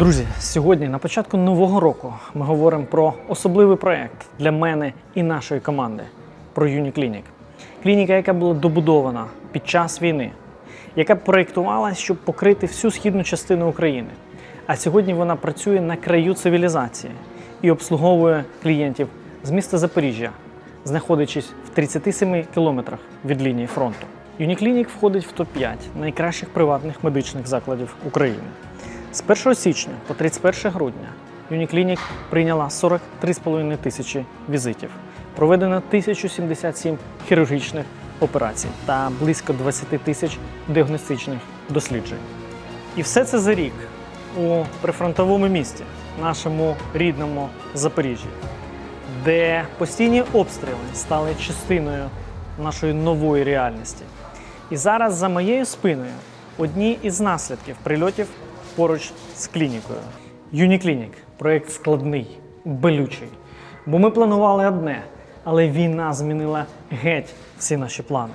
Друзі, сьогодні на початку нового року ми говоримо про особливий проект для мене і нашої команди про Юніклінік. Клініка, яка була добудована під час війни, яка проєктувалася, щоб покрити всю східну частину України. А сьогодні вона працює на краю цивілізації і обслуговує клієнтів з міста Запоріжжя, знаходячись в 37 кілометрах від лінії фронту. Юніклінік входить в топ-5 найкращих приватних медичних закладів України. З 1 січня по 31 грудня Юніклінік прийняла 43,5 тисячі візитів, проведено 1077 хірургічних операцій та близько 20 тисяч діагностичних досліджень. І все це за рік у прифронтовому місті, нашому рідному Запоріжжі, де постійні обстріли стали частиною нашої нової реальності. І зараз за моєю спиною одні із наслідків прильотів поруч з клінікою. Юніклінік проєкт складний, болючий. Бо ми планували одне, але війна змінила геть всі наші плани.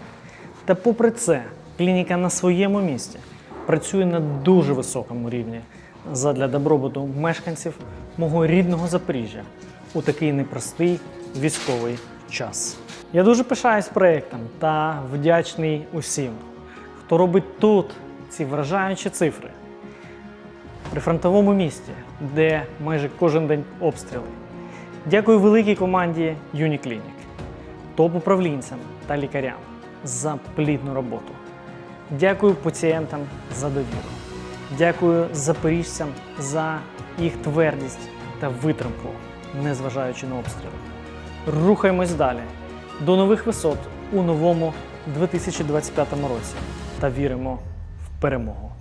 Та попри це, клініка на своєму місці працює на дуже високому рівні задля добробуту мешканців мого рідного Запоріжжя у такий непростий військовий час. Я дуже пишаюсь проєктом та вдячний усім, хто робить тут ці вражаючі цифри. При фронтовому місті, де майже кожен день обстріли. Дякую великій команді Юніклінік, топ-управлінцям та лікарям за плідну роботу. Дякую пацієнтам за довіру. Дякую запоріжцям за їх твердість та витримку, незважаючи на обстріли. Рухаємось далі до нових висот у новому 2025 році та віримо в перемогу.